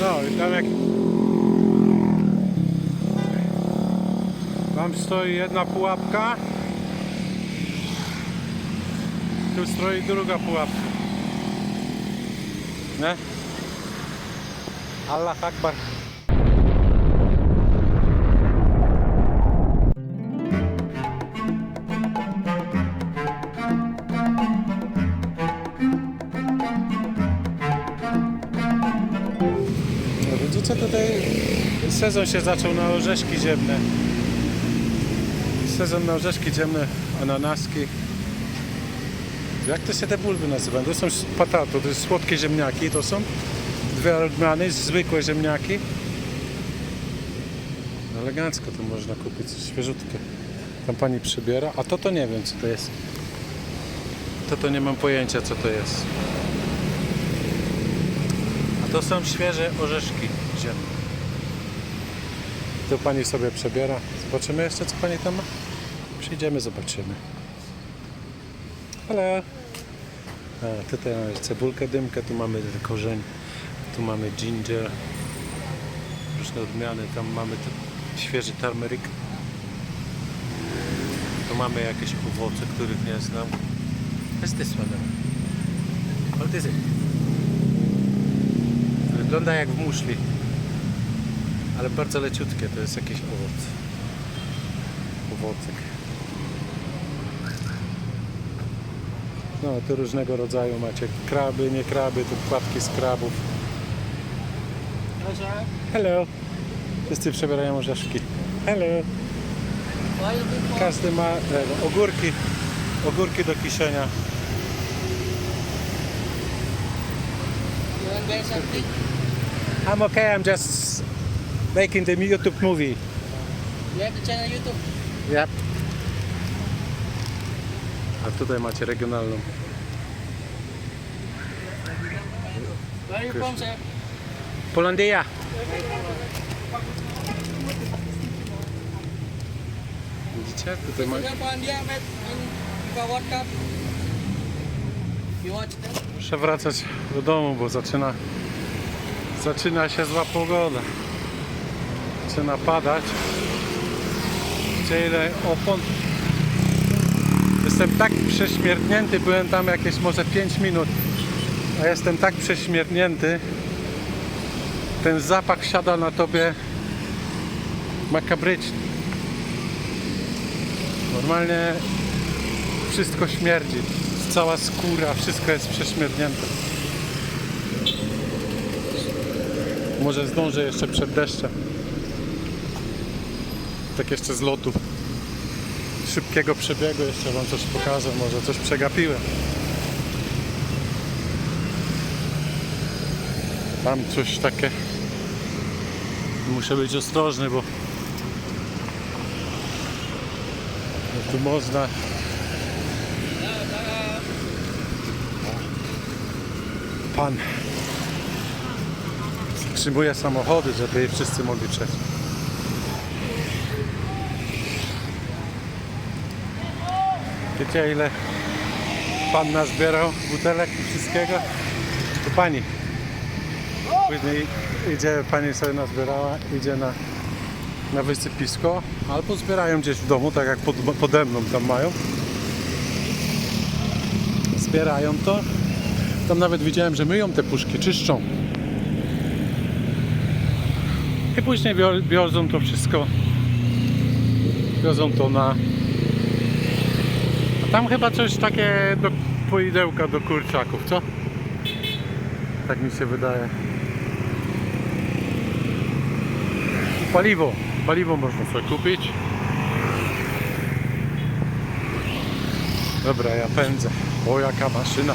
No i tam jak... Tam stoi jedna pułapka. Tu stoi druga pułapka. Nie? Allah Akbar. Widzicie tutaj sezon się zaczął na orzeszki ziemne. Sezon na orzeszki ziemne, ananaski. Jak to się te bulwy nazywają? To są patato, to jest słodkie ziemniaki, to są dwie odmiany, zwykłe ziemniaki. Elegancko to można kupić, świeżutkie. Tam pani przybiera, a to to nie wiem co to jest. To to nie mam pojęcia co to jest. A to są świeże orzeszki ziemne. Tu pani sobie przebiera. Zobaczymy jeszcze co pani tam ma? Przyjdziemy, zobaczymy. Hello. A, tutaj mamy cebulkę dymkę, tu mamy korzeń, tu mamy ginger, różne odmiany, tam mamy świeży turmeric. Tu mamy jakieś owoce, których nie znam. What's this one? What is it? Wygląda jak w muszli, ale bardzo leciutkie, to jest jakiś owoc. Owocek. No, tu różnego rodzaju macie kraby, nie kraby, tu płatki z krabów. Hello. Wszyscy przebierają orzeszki. Hello. Każdy ma e, ogórki, ogórki do kiszenia. I'm okay, I'm just making the YouTube movie. You have the channel YouTube. Yep. A tutaj macie regionalną. Where are you from, sir? Polandia. Widzicie? Tutaj ma... Muszę wracać do domu, bo zaczyna zaczyna się zła pogoda. Zaczyna padać. Gdzie ile opon. Jestem tak prześmiertnięty, byłem tam jakieś może 5 minut, a jestem tak prześmiertnięty. Ten zapach siada na tobie makabryczny. Normalnie wszystko śmierdzi. Cała skóra, wszystko jest prześmierdnięte. Może zdążę jeszcze przed deszczem. Tak jeszcze z lotu. Szybkiego przebiegu jeszcze wam coś pokażę, może coś przegapiłem. Tam coś takie. Muszę być ostrożny, bo tu można pan zatrzymuje samochody, żeby wszyscy mogli przejść. Wiecie ile pan nazbierał butelek i wszystkiego? To pani. Później idzie, pani sobie nazbierała, idzie na, na wysypisko, albo zbierają gdzieś w domu, tak jak pod, pode mną tam mają. Zbierają to tam nawet widziałem, że myją te puszki, czyszczą. I później wiozą to wszystko. Wiozą to na. Tam chyba coś takie do poidełka do kurczaków, co? Tak mi się wydaje. Paliwo. Paliwo można sobie kupić. Dobra, ja pędzę. O, jaka maszyna.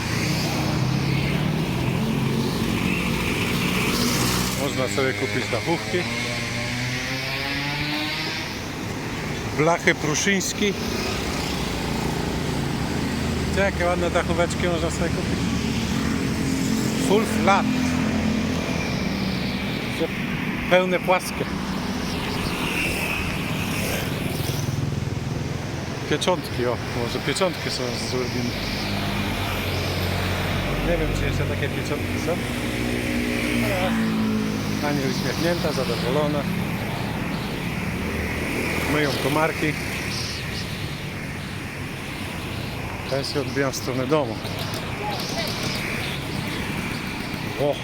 Można sobie kupić dachówki. Blachy pruszyński. Te jakie ładne dachóweczki można sobie kupić. Full flat. Pełne płaskie. Pieczątki, o, może pieczątki są zrobimy. Nie wiem, czy jeszcze takie pieczątki są. Pani uśmiechnięta, zadowolona. Myją komarki. Ja się odbijam w stronę domu. O,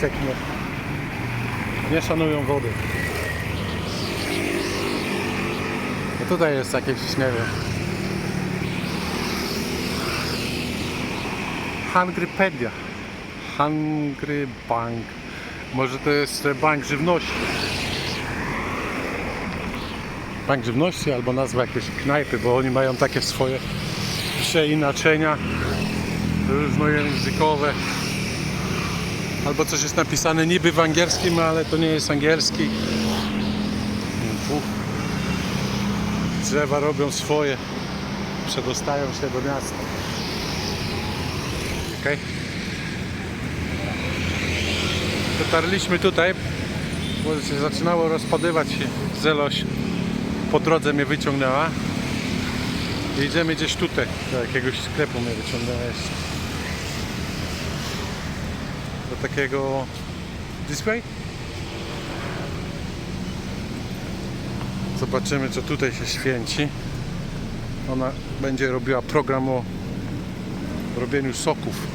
cieknie. Nie szanują wody. No tutaj jest jakieś, nie wiem. Hungrypedia. Hungry Bank. Może to jest bank żywności. Bank żywności albo nazwa jakiejś knajpy, bo oni mają takie swoje przeinaczenia różnojęzykowe. Albo coś jest napisane niby w angielskim, ale to nie jest angielski. Drzewa robią swoje. Przedostają się do miasta. Okej. Dotarliśmy tutaj, bo się zaczynało rozpadywać. Zeloś po drodze mnie wyciągnęła. Idziemy gdzieś tutaj, do jakiegoś sklepu mnie wyciągnęła jeszcze. Do takiego display. Zobaczymy co tutaj się święci. Ona będzie robiła program o robieniu soków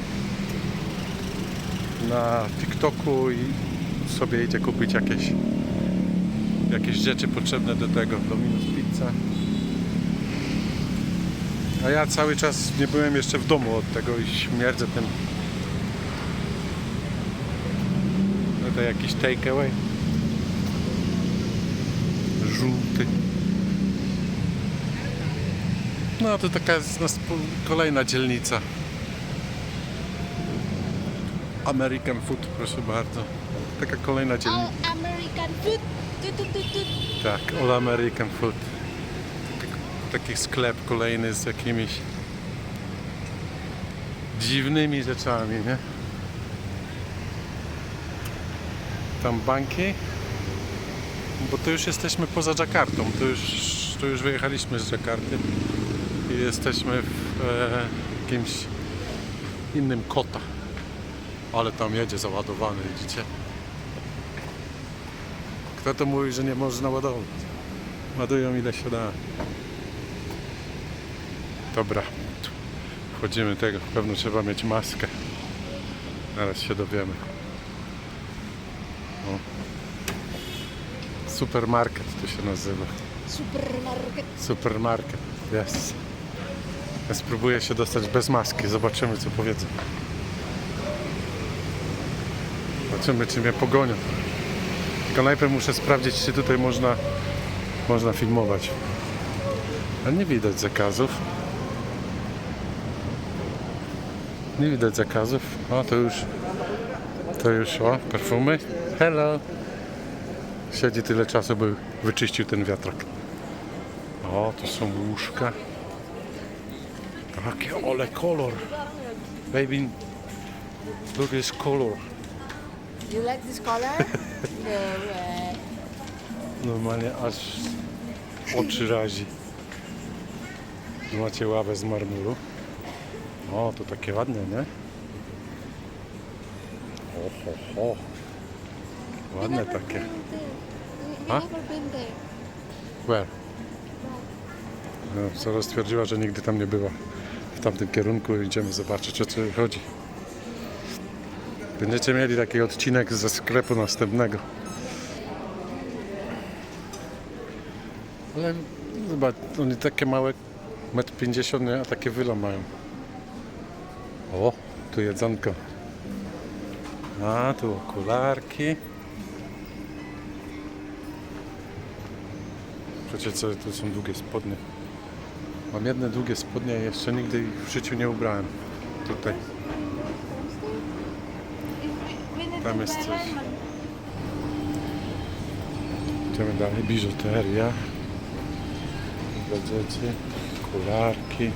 na TikToku i sobie idzie kupić jakieś jakieś rzeczy potrzebne do tego, Domino's Pizza. A ja cały czas nie byłem jeszcze w domu od tego i śmierdzę tym. No to jakiś takeaway. Żółty. No to taka jest nas kolejna dzielnica. American Food, proszę bardzo. Taka kolejna dzielnica. All American food. Tu, tu, tu, tu. Tak, All American Food. Taki, sklep kolejny z jakimiś dziwnymi rzeczami, nie? Tam banki. Bo to już jesteśmy poza Jakartą. To już, to już wyjechaliśmy z Jakarty i jesteśmy w e, jakimś innym kota. Ale tam jedzie załadowany, widzicie? Kto to mówi, że nie można ładować? Ładują ile się da. Dobra. Wchodzimy tego. Pewno trzeba mieć maskę. Zaraz się dowiemy. O. Supermarket to się nazywa. Supermarket. Supermarket. Yes. Ja spróbuję się dostać bez maski. Zobaczymy co powiedzą. Zobaczymy czy mnie pogonią. Tylko najpierw muszę sprawdzić czy tutaj można można filmować. A nie widać zakazów. Nie widać zakazów. O to już to już o perfumy. Hello. Siedzi tyle czasu, by wyczyścił ten wiatrak. O, to są łóżka. Jakie ole kolor. Baby, look at this color. You like this color? no. Normalnie aż oczy razi. Macie ławę z marmuru. O, to takie ładne, nie? O, ho, ho. Ładne takie. there. Where? No, Sara stwierdziła, że nigdy tam nie była. W tamtym kierunku idziemy zobaczyć o co chodzi. Będziecie mieli taki odcinek ze sklepu następnego. Ale zobacz, oni takie małe, 1,50 m, a takie wyla mają. O, tu jedzonko. A, tu okularki. Przecież co, tu są długie spodnie. Mam jedne długie spodnie jeszcze nigdy ich w życiu nie ubrałem. Tutaj. Tam jest coś. Idziemy dalej. Biżuteria. Dla dzieci. Okularki.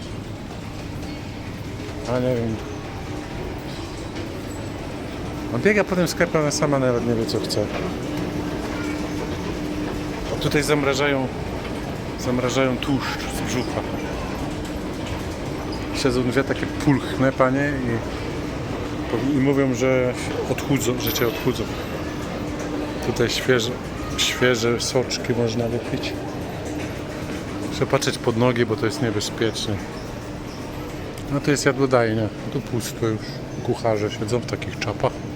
A nie wiem. On biega po tym sklepie, ona sama nawet nie wie co chce. A tutaj zamrażają zamrażają tłuszcz z brzucha. Siedzą dwie takie pulchne panie i, i mówią, że odchudzą, że cię odchudzą. Tutaj świeże, świeże soczki można wypić. Muszę patrzeć pod nogi, bo to jest niebezpieczne. No to jest jadłodajnia. Tu pusto już. Kucharze siedzą w takich czapach.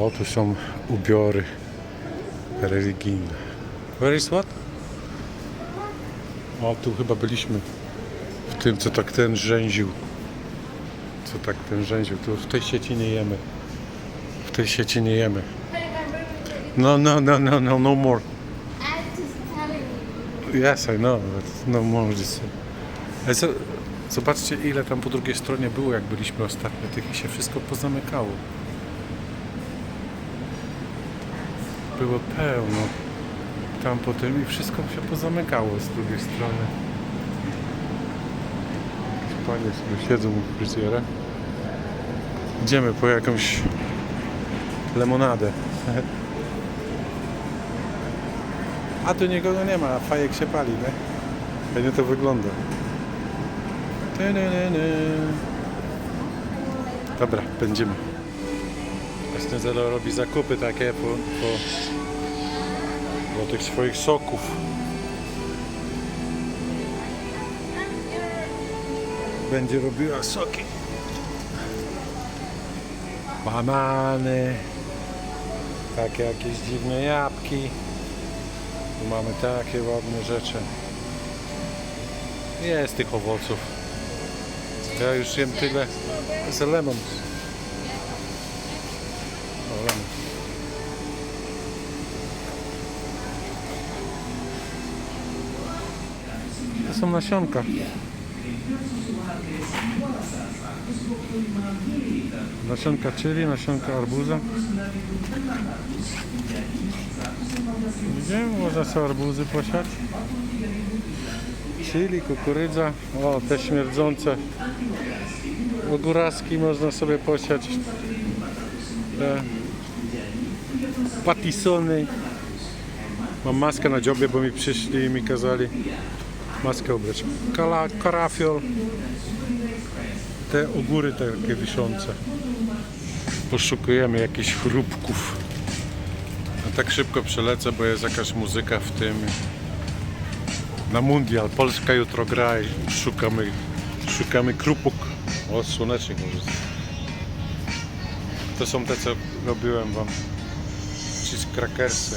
O, tu są ubiory religijne. Where is what? O, tu chyba byliśmy w tym, co tak ten rzęził. Co tak ten rzęził. Tu w tej sieci nie jemy. W tej sieci nie jemy. No, no, no, no, no, no more. Yes, I know, but no more co, zobaczcie ile tam po drugiej stronie było, jak byliśmy ostatnio. Tych i się wszystko pozamykało. Było pełno. Tam po tym i wszystko się pozamykało z drugiej strony. Panie sobie siedzą u fryzjera. Idziemy po jakąś lemonadę. A tu nikogo nie ma, a fajek się pali, nie? Fajnie to wygląda. Dobra, będziemy. Właśnie Zelo robi zakupy takie po, po, po tych swoich soków. Będzie robiła soki. Banany. Takie jakieś dziwne jabłki. Tu mamy takie ładne rzeczy. Jest tych owoców. Ja już jem tyle z lemon. O, lemon. Są nasionka. Nasionka chili, nasionka arbuza. Gdzie można sobie arbuzy posiać? Chili, kukurydza. O, te śmierdzące ogóraski można sobie posiać. Te patisony. Mam maskę na dziobie, bo mi przyszli i mi kazali maskę ubrać. Kala, karafiol. Te ogóry takie wiszące. Poszukujemy jakichś chrupków. A tak szybko przelecę, bo jest jakaś muzyka w tym. Na mundial. Polska jutro gra i szukamy, szukamy krupuk. O, słonecznik może. To są te, co robiłem wam. Cheese crackersy.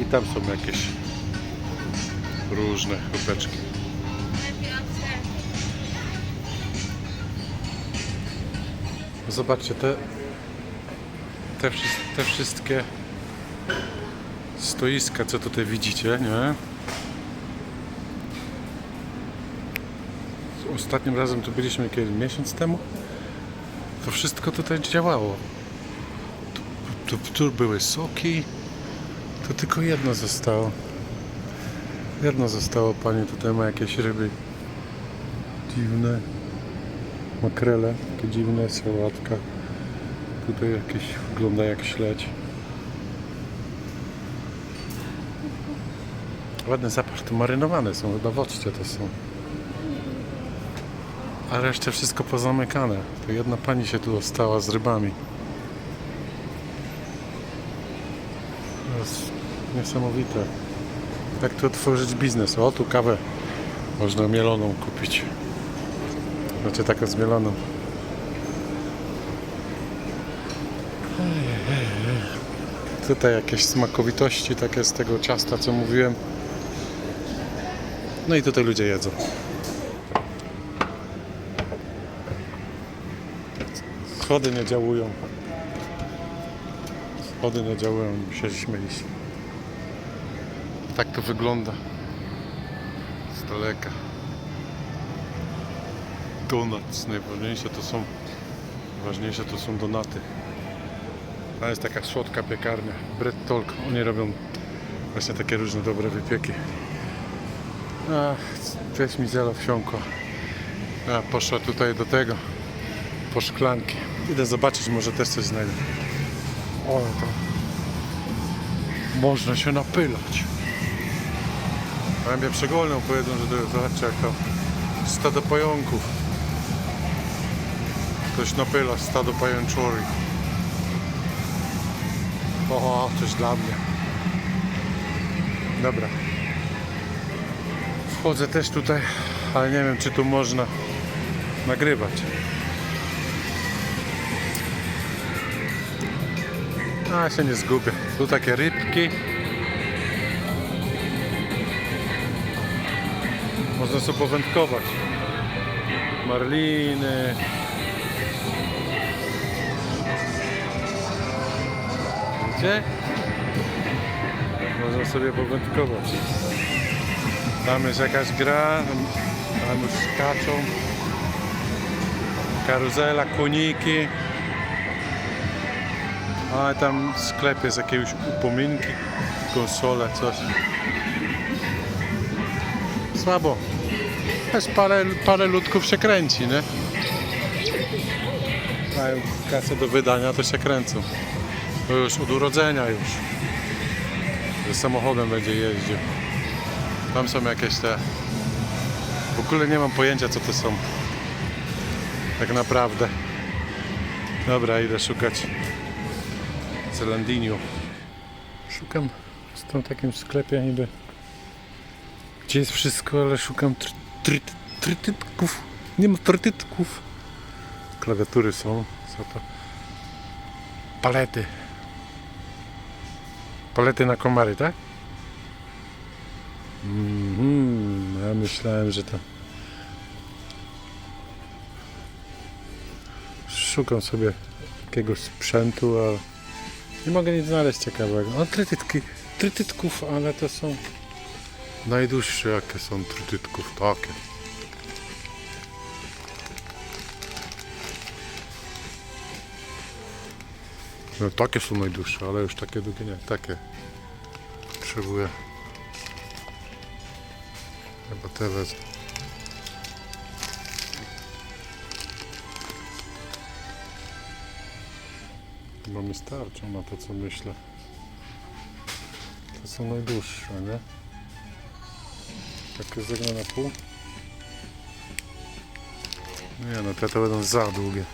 I tam są jakieś różne chrupeczki. Zobaczcie, te, te, te wszystkie stoiska, co tutaj widzicie, nie? Ostatnim razem tu byliśmy kiedy miesiąc temu. To wszystko tutaj działało. Tu, tu, tu były soki. To tylko jedno zostało. Jedno zostało, pani tutaj ma jakieś ryby dziwne. Makrele, takie dziwne, sałatka. Tutaj jakieś wygląda jak śledź. Ładny zapach, to marynowane są, chyba w to są. A resztę wszystko pozamykane. To jedna pani się tu ostała z rybami. To jest niesamowite. Jak tu otworzyć biznes? O, tu kawę można mieloną kupić. Znaczy taką zmieloną. Tutaj jakieś smakowitości takie z tego ciasta, co mówiłem. No i tutaj ludzie jedzą. Schody nie działają. Schody nie działają, musieliśmy iść. Tak to wygląda. Z daleka. Donuts, najważniejsze to są najważniejsze to są donaty. To jest taka słodka piekarnia, Bread Talk. Oni robią właśnie takie różne dobre wypieki. Ach, też mi zelo wsiąkło. A, poszła tutaj do tego, po szklanki. Idę zobaczyć, może też coś znajdę. O, to można się napylać. Mnie przegolną powiedzą, że to zobaczcie jak to stado pająków. Ktoś napyla stado pajęczory. O, coś dla mnie. Dobra. Wchodzę też tutaj, ale nie wiem czy tu można nagrywać. A się nie zgubię. Tu takie rybki. Można sobie powędkować. Marliny. Gdzie? Można sobie powędkować. Tam jest jakaś gra, tam już skaczą. Karuzela, koniki. A tam w sklepie jest jakieś upominki, konsole, coś. Słabo. Jest parę, parę ludków się kręci, nie? Mają kasę do wydania, to się kręcą. To już od urodzenia już. Że samochodem będzie jeździł. Tam są jakieś te... W ogóle nie mam pojęcia co to są. Tak naprawdę. Dobra, idę szukać Celandiniu. Szukam w tym takim sklepie niby. Gdzie jest wszystko, ale szukam tryt- trytytków. Nie ma trytytków. Klawiatury są. Co to? Palety. Palety na komary, tak? Mhm, ja myślałem, że to. Szukam sobie jakiegoś sprzętu, ale nie mogę nic znaleźć ciekawego. No trytytki, trytytków, ale to są najdłuższe jakie są trytytków, takie. No takie są najdłuższe, ale już takie długie nie, takie potrzebuję. Chyba te wezmę. Chyba mi starczą na to, co myślę. To są najdłuższe, nie? Takie zegnę na pół. Nie no, te to będą za długie.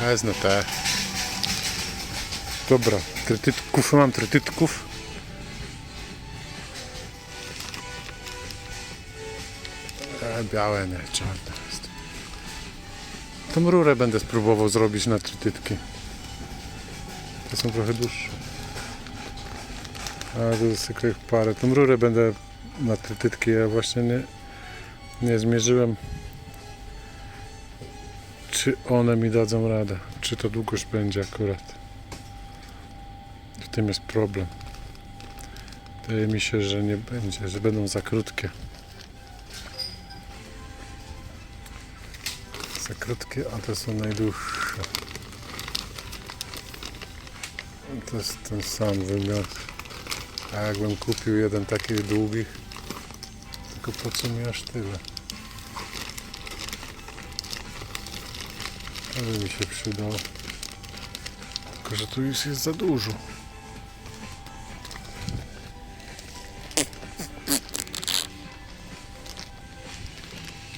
Wezmę te. Dobra, trytytków, mam trytytków. E, białe, nie, czarne. Tą rurę będę spróbował zrobić na trytytki. Te są trochę dłuższe. A tu jest tylko ich parę. Tą rurę będę na trytytki, ja właśnie nie, nie zmierzyłem czy one mi dadzą radę, czy to długość będzie akurat. W tym jest problem. Wydaje mi się, że nie będzie, że będą za krótkie. Za krótkie, a te są najdłuższe. To jest ten sam wymiar. A jakbym kupił jeden takich długich, tylko po co mi aż tyle? To by mi się przydał. Tylko, że tu już jest za dużo.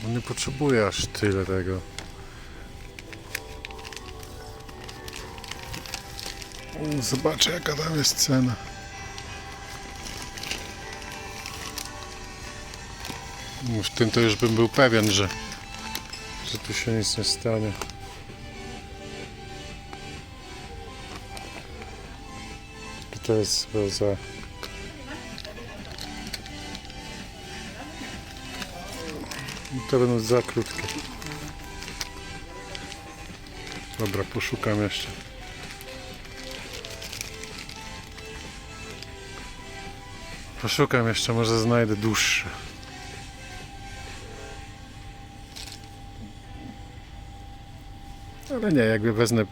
No nie potrzebuję aż tyle tego. Zobaczę jaka tam jest cena. No, W tym to już bym był pewien, że, że tu się nic nie stanie. To jest za... To będą za krótkie. Dobra, poszukam jeszcze. Poszukam jeszcze, może znajdę dłuższe. Ale nie, jakby wezmę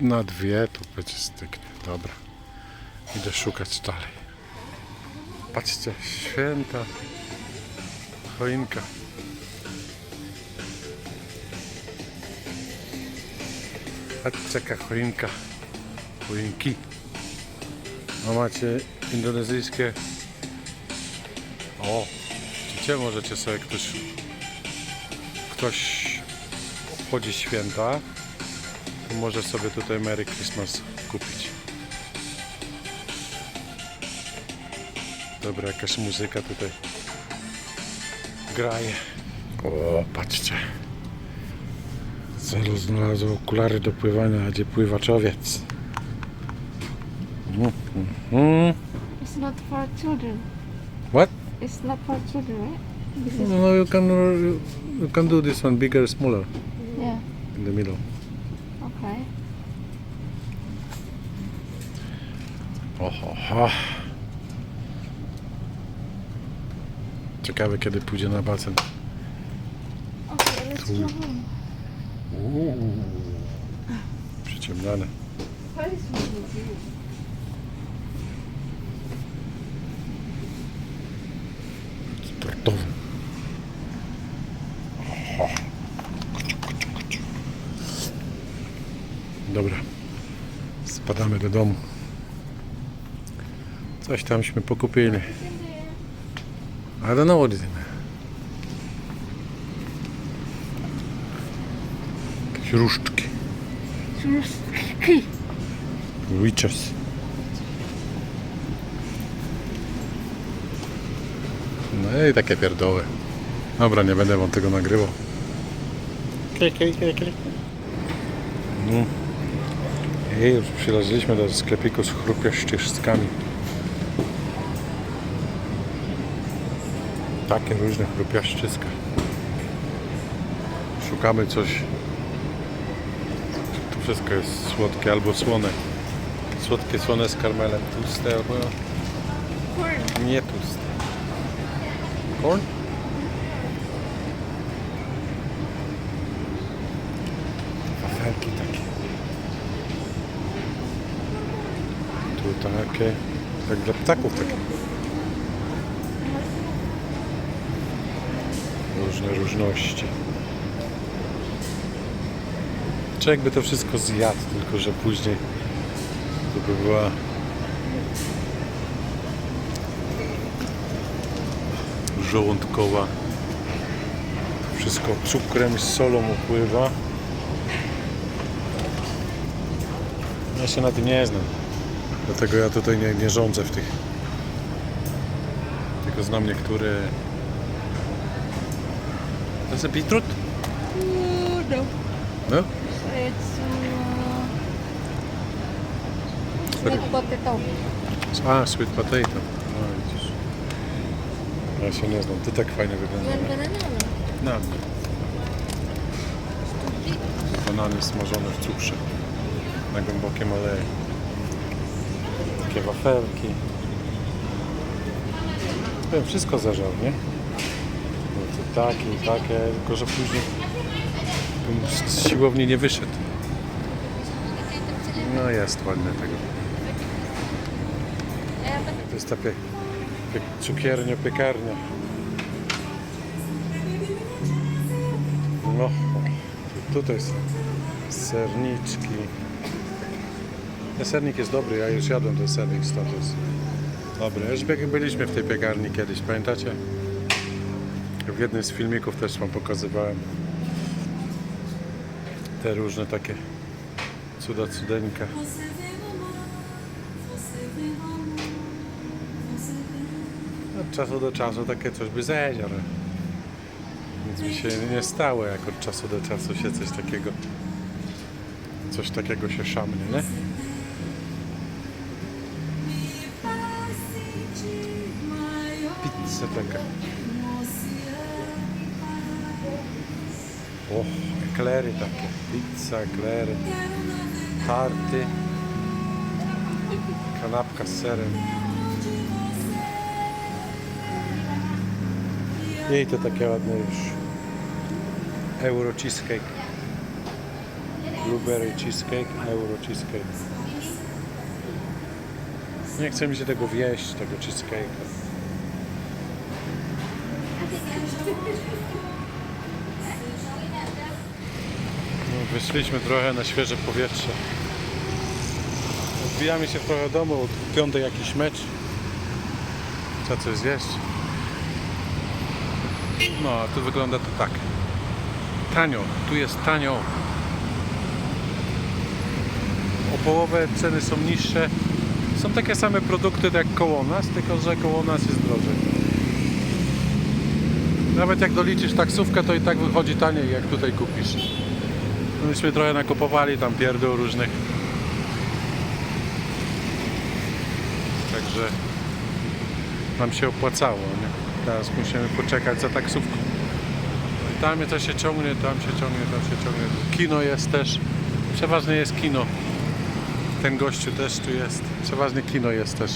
na dwie, to będzie styknie. Dobra. Idę szukać dalej. Patrzcie, święta choinka. Patrzcie, jaka choinka. Choinki. A macie indonezyjskie. O, widzicie, możecie sobie ktoś. Ktoś obchodzi święta. To może sobie tutaj Merry Christmas kupić. Dobra, jakaś muzyka tutaj graje. O, patrzcie. Zelu znalazł okulary do pływania, gdzie pływaczowiec. Mhm, mhm. It's not for children. What? It's not for children, right? This is No, you can you can do this one bigger, smaller yeah. in the middle. Okay. Oho, ho. Ciekawe kiedy pójdzie na basen. Okay, let's go home. Uuu. Przyciemniane. Where is. Oho. Dobra. Spadamy do domu. Coś tamśmy pokupili. I don't know what is in there. Jakieś różdżki. Churrasco. Witches. No i takie pierdoły. Dobra, nie będę wam tego nagrywał. Klik, klik, klik, klik. No. I już przyleźliśmy do sklepiku z chrupieszczyskami. Takie różne chrupiaszczyska. Szukamy coś. Tu wszystko jest słodkie albo słone. Słodkie, słone z karmelem. Tłuste albo nie tłuste. Corn? Wafelki takie. Tu takie. Jak dla ptaków takie. Różne różności. Czy jakby to wszystko zjadł, tylko że później to by była żołądkowa. Wszystko cukrem i solą upływa. Ja się na tym nie znam. Dlatego ja tutaj nie, nie rządzę w tych. Tylko znam niektóre. To jest beetroot? No. No? It's uh, sweet potato. A, sweet potato. A, widzisz. Ja się nie znam. Ty tak fajnie You wygląda. want banana? No. Banany smażone w cukrze na głębokim oleju. Takie wafelki. Wszystko zażar, nie? Takie i takie, tylko że później bym z siłowni nie wyszedł. No jest ładne tego. To jest ta pie, pie, cukiernia, piekarnia. No, tu- tutaj są serniczki. Ten sernik jest dobry, ja już jadłem ten sernik jest dobry. Już byliśmy w tej piekarni kiedyś, pamiętacie? W jednym z filmików też wam pokazywałem te różne takie cuda cudeńka. Od czasu do czasu takie coś by zjeść, ale nic mi się nie stało, jak od czasu do czasu się coś takiego coś takiego się szamnie, nie? Pizza taka. O, eklery takie. Pizza, eklery. Tarty. Kanapka z serem. Jej to takie ładne już. Euro cheesecake. Blueberry cheesecake, euro cheesecake. Nie chce mi się tego wieść, tego cheesecake'a. No, wyszliśmy trochę na świeże powietrze. Zbijamy się trochę do domu, od piątej jakiś mecz. Trzeba coś zjeść. No, a tu wygląda to tak. Tanio, tu jest tanio. O połowę ceny są niższe. Są takie same produkty jak koło nas, tylko że koło nas jest drożej. Nawet jak doliczysz taksówkę, to i tak wychodzi taniej jak tutaj kupisz. Myśmy trochę nakupowali tam pierdół różnych. Także nam się opłacało. Nie? Teraz musimy poczekać za taksówką. No i tam to się ciągnie, tam się ciągnie, tam się ciągnie. Kino jest też. Przeważnie jest kino. Ten gościu też tu jest. Przeważnie kino jest też.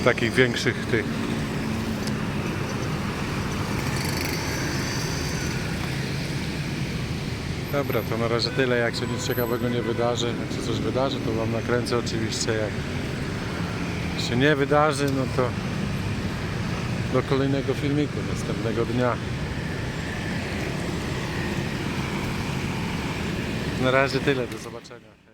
W takich większych tych. Dobra, to na razie tyle. Jak się nic ciekawego nie wydarzy, jak się coś wydarzy, to Wam nakręcę oczywiście. Jak się nie wydarzy, no to do kolejnego filmiku następnego dnia. Na razie tyle. Do zobaczenia.